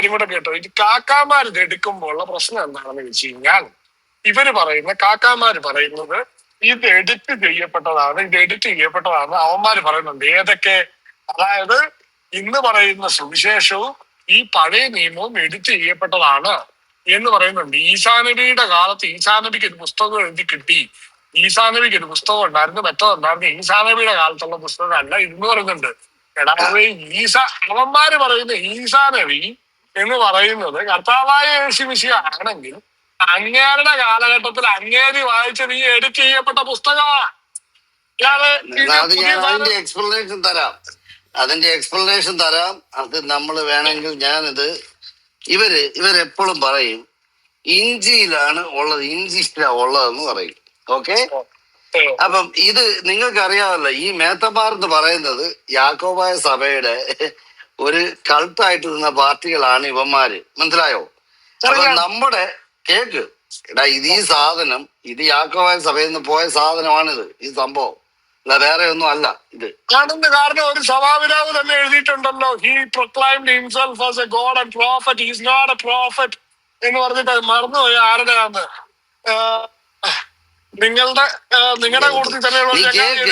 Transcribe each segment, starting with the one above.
കാര്യം കൂടെ കേട്ടോ. ഇത് എടുക്കുമ്പോൾ ഉള്ള പ്രശ്നം എന്താണെന്ന് വെച്ച് കഴിഞ്ഞാൽ ഇവർ പറയുന്ന കാക്കാമാര് പറയുന്നത് ഇത് എഡിറ്റ് ചെയ്യപ്പെട്ടതാണ് ഇത് എഡിറ്റ് ചെയ്യപ്പെട്ടതാണ്. അവന്മാര് പറയുന്നുണ്ട് ഏതൊക്കെ? അതായത് ഇന്ന് പറയുന്ന സുവിശേഷവും ഈ പഴയ നിയമവും എഡിറ്റ് ചെയ്യപ്പെട്ടതാണ് എന്ന് പറയുന്നുണ്ട്. ഈശാനബിയുടെ കാലത്ത് ഈശാനബിക്ക് ഒരു പുസ്തകം എഴുതി കിട്ടി. ഈശാനബിക്ക് ഒരു പുസ്തകം ഉണ്ടായിരുന്നു. മറ്റതുണ്ടായിരുന്നു ഈശാനബിയുടെ കാലത്തുള്ള പുസ്തകം അല്ല ഇന്ന് പറയുന്നുണ്ട്. എടാ ഈസ അവന്മാര് പറയുന്ന ഈശാനബി എന്ന് പറയുന്നത് കർത്താവായ യേശുമിശി ആണെങ്കിൽ അങ്ങേരുടെ കാലഘട്ടത്തിൽ അങ്ങേരി വായിച്ചത് നീ എഡിറ്റ് ചെയ്യപ്പെട്ട പുസ്തകമാണ് അതിന്റെ എക്സ്പ്ലനേഷൻ തരാം. അതിന്റെ എക്സ്പ്ലനേഷൻ തരാം. അത് നമ്മൾ വേണമെങ്കിൽ ഞാനിത് ഇവർ ഇവരെപ്പോഴും പറയും ഇഞ്ചിയിലാണ് ഉള്ളത് ഇഞ്ചിയിലാണ് ഉള്ളതെന്ന് പറയും. ഓക്കെ? അപ്പം ഇത് നിങ്ങൾക്ക് അറിയാമല്ലോ ഈ മേത്തമാർ എന്ന് പറയുന്നത് യാക്കോബായ സഭയുടെ ഒരു കൾട്ടായിട്ട് നിന്ന പാർട്ടികളാണ് ഇവന്മാര്. മനസ്സിലായോ? അപ്പൊ നമ്മുടെ കേക്ക്. എടാ ഇത് ഈ സാധനം ഇത് യാക്കോവായ സഭയിൽ നിന്ന് പോയ സാധനമാണിത് ഈ സംഭവം. അല്ല വേറെ ഒന്നും അല്ല ഇത്. കാണുന്ന കാരണം ഒരു സഭാപിതാവ് തന്നെ എഴുതിയിട്ടുണ്ടല്ലോ. He proclaimed himself as a god and prophet his not a prophet എന്ന് പറഞ്ഞിട്ട് മറന്നുപോയി ആരുടെയാണ് നിങ്ങളുടെ നിങ്ങളുടെ കൂട്ടത്തിൽ തന്നെ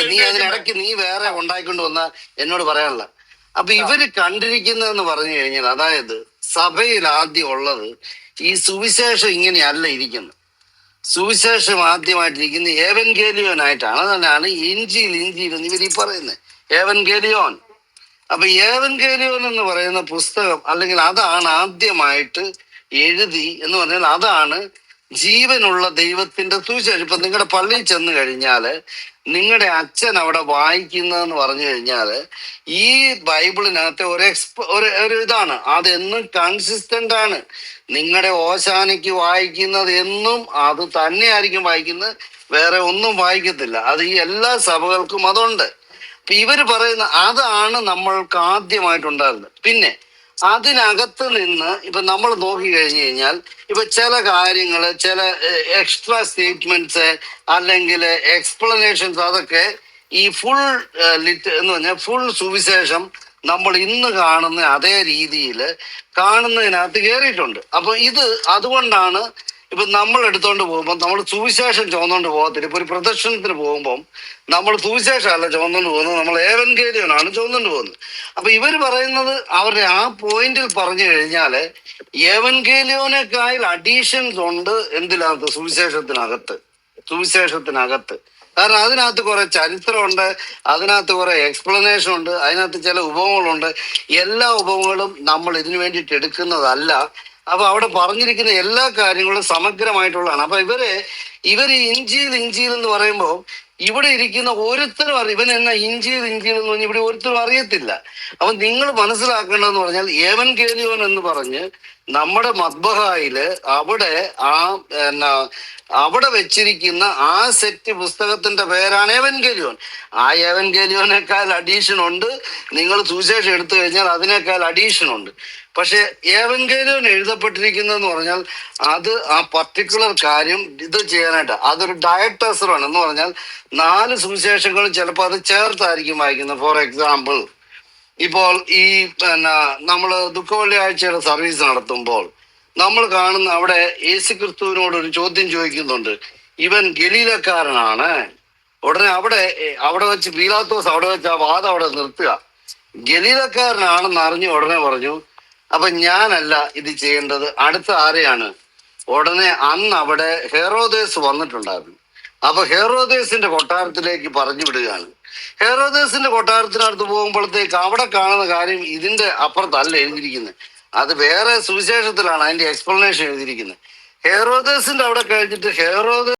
നീ. അതിനിടയ്ക്ക് നീ വേറെ ഉണ്ടായിക്കൊണ്ട് വന്ന എന്നോട് പറയാനുള്ള. അപ്പൊ ഇവർ കണ്ടിരിക്കുന്നതെന്ന് പറഞ്ഞു കഴിഞ്ഞാൽ അതായത് സഭയിൽ ആദ്യം ഉള്ളത് ഈ സുവിശേഷം ഇങ്ങനെയല്ല ഇരിക്കുന്നത്. സുവിശേഷം ആദ്യമായിട്ടിരിക്കുന്ന ഏവൻ ഗേലിയോനായിട്ടാണ് അതന്നെയാണ് ഇഞ്ചിയിൽ ഇഞ്ചിയിൽ എന്ന് ഇവർ ഈ പറയുന്നത് ഏവൻ ഗേലിയോൻ അപ്പൊ ഏവൻ ഗേലിയോൻ എന്ന് പറയുന്ന പുസ്തകം അല്ലെങ്കിൽ അതാണ് ആദ്യമായിട്ട് എഴുതി എന്ന് പറഞ്ഞാൽ അതാണ് ജീവനുള്ള ദൈവത്തിന്റെ സുവിശേഷം ഇപ്പൊ നിങ്ങളുടെ പള്ളിയിൽ ചെന്ന് കഴിഞ്ഞാൽ നിങ്ങളുടെ അച്ഛൻ അവിടെ വായിക്കുന്നതെന്ന് പറഞ്ഞു കഴിഞ്ഞാൽ ഈ ബൈബിളിനകത്തെ ഒരു എക്സ്പ ഒരു ഒരു ഇതാണ്. അതെന്നും കൺസിസ്റ്റന്റ് ആണ്. നിങ്ങളുടെ ഓശാനയ്ക്ക് വായിക്കുന്നത് എന്നും അത് തന്നെയായിരിക്കും വായിക്കുന്നത്. വേറെ ഒന്നും വായിക്കത്തില്ല. അത് ഈ എല്ലാ സഭകൾക്കും അതുണ്ട്. അപ്പൊ ഇവർ പറയുന്ന അതാണ് നമ്മൾക്ക് ആദ്യമായിട്ടുണ്ടായിരുന്നത്. പിന്നെ അതിനകത്ത് നിന്ന് ഇപ്പൊ നമ്മൾ നോക്കി കഴിഞ്ഞു കഴിഞ്ഞാൽ ഇപ്പൊ ചില കാര്യങ്ങൾ ചില എക്സ്ട്രാ സ്റ്റേറ്റ്മെന്റ്സ് അല്ലെങ്കിൽ എക്സ്പ്ലനേഷൻസ് അതൊക്കെ ഈ ഫുൾ ലിറ്റ് എന്ന് പറഞ്ഞാൽ ഫുൾ സുവിശേഷം നമ്മൾ ഇന്ന് കാണുന്ന അതേ രീതിയിൽ കാണുന്നതിനകത്ത് കയറിയിട്ടുണ്ട് അപ്പൊ ഇത് അതുകൊണ്ടാണ് ഇപ്പൊ നമ്മൾ എടുത്തോണ്ട് പോകുമ്പോൾ നമ്മൾ സുവിശേഷം ചുമന്നുകൊണ്ട് പോകത്തില്ല. ഇപ്പൊ ഒരു പ്രദർശനത്തിന് പോകുമ്പോൾ നമ്മൾ സുവിശേഷം അല്ല ചുമന്നുകൊണ്ട് പോകുന്നത്. നമ്മൾ ഏവൻഗേലിയനാണ് ചുമന്നുകൊണ്ട് പോകുന്നത്. അപ്പൊ ഇവർ പറയുന്നത് അവരുടെ ആ പോയിന്റിൽ പറഞ്ഞു കഴിഞ്ഞാൽ ഏവൻഗേലിയോനേക്കാൾ അഡീഷൻസ് ഉണ്ട് എന്തിനകത്ത്? സുവിശേഷത്തിനകത്ത്. സുവിശേഷത്തിനകത്ത്. കാരണം അതിനകത്ത് കുറെ ചരിത്രമുണ്ട് അതിനകത്ത് കുറെ എക്സ്പ്ലനേഷൻ ഉണ്ട് അതിനകത്ത് ചില ഉപമകളുണ്ട്. എല്ലാ ഉപമകളും നമ്മൾ ഇതിനു വേണ്ടിയിട്ട് എടുക്കുന്നതല്ല. അപ്പൊ അവിടെ പറഞ്ഞിരിക്കുന്ന എല്ലാ കാര്യങ്ങളും സമഗ്രമായിട്ടുള്ളതാണ്. അപ്പൊ ഇവർ ഇവർ ഇഞ്ചിയിൽ ഇഞ്ചിയിൽ എന്ന് പറയുമ്പോൾ ഇവിടെ ഇരിക്കുന്ന ഓരോരുത്തരും അറിയും. ഇവൻ എന്നാ ഇഞ്ചിയിൽ ഇഞ്ചിയിൽ എന്ന് പറഞ്ഞ് ഇവിടെ ഓരോരുത്തരും അറിയത്തില്ല. അപ്പൊ നിങ്ങൾ മനസ്സിലാക്കേണ്ടതെന്ന് പറഞ്ഞാൽ ഏവൻ കേലിയോൻ എന്ന് പറഞ്ഞ് നമ്മുടെ മദ്ബഹായിൽ അവിടെ ആ എന്നാ അവിടെ വെച്ചിരിക്കുന്ന ആ സെറ്റ് പുസ്തകത്തിന്റെ പേരാണ് ഏവൻ കേലിയോൻ. ആ ഏവൻ കേലിയോനേക്കാൾ അഡീഷൻ ഉണ്ട്. നിങ്ങൾ സുവിശേഷം എടുത്തു കഴിഞ്ഞാൽ അതിനേക്കാൾ അഡീഷൻ ഉണ്ട്. പക്ഷെ ഏവൻഗേലിയോൻ എഴുതപ്പെട്ടിരിക്കുന്നതെന്ന് പറഞ്ഞാൽ അത് ആ പർട്ടിക്കുലർ കാര്യം ഇത് ചെയ്യാനായിട്ട് അതൊരു ഡയറ്റസറാണ് എന്ന് പറഞ്ഞാൽ നാല് സുവിശേഷങ്ങളും ചിലപ്പോൾ അത് ചേർത്തായിരിക്കും വായിക്കുന്നത്. ഫോർ എക്സാമ്പിൾ ഇപ്പോൾ ഈ പിന്നെ നമ്മൾ ദുഃഖവെള്ളിയാഴ്ചയുടെ സർവീസ് നടത്തുമ്പോൾ നമ്മൾ കാണുന്ന അവിടെ യേശു ക്രിസ്തുവിനോട് ഒരു ചോദ്യം ചോദിക്കുന്നുണ്ട്. ഇവൻ ഗലീലക്കാരനാണ്. ഉടനെ അവിടെ അവിടെ വെച്ച് പീലാത്തോസ് അവിടെ വെച്ച് ആ വാദം അവിടെ നിർത്തുക. ഗലീലക്കാരനാണെന്ന് അറിഞ്ഞ് ഉടനെ പറഞ്ഞു അപ്പൊ ഞാനല്ല ഇത് ചെയ്യേണ്ടത്. അടുത്ത ആരെയാണ്? ഉടനെ അന്ന് അവിടെ ഹെറോദേസ് വന്നിട്ടുണ്ടായിരുന്നു. അപ്പൊ ഹെറോദേസിന്റെ കൊട്ടാരത്തിലേക്ക് പറഞ്ഞു വിടുകയാണ്. ഹെറോദേസിന്റെ കൊട്ടാരത്തിനടുത്ത് പോകുമ്പോഴത്തേക്ക് അവിടെ കാണുന്ന കാര്യം ഇതിന്റെ അപ്പുറത്തല്ല എഴുതിയിരിക്കുന്നത്. അത് വേറെ സുവിശേഷത്തിലാണ് അതിന്റെ എക്സ്പ്ലനേഷൻ എഴുതിയിരിക്കുന്നത്. ഹെറോദേസിന്റെ അവിടെ കഴിഞ്ഞിട്ട് ഹെറോദ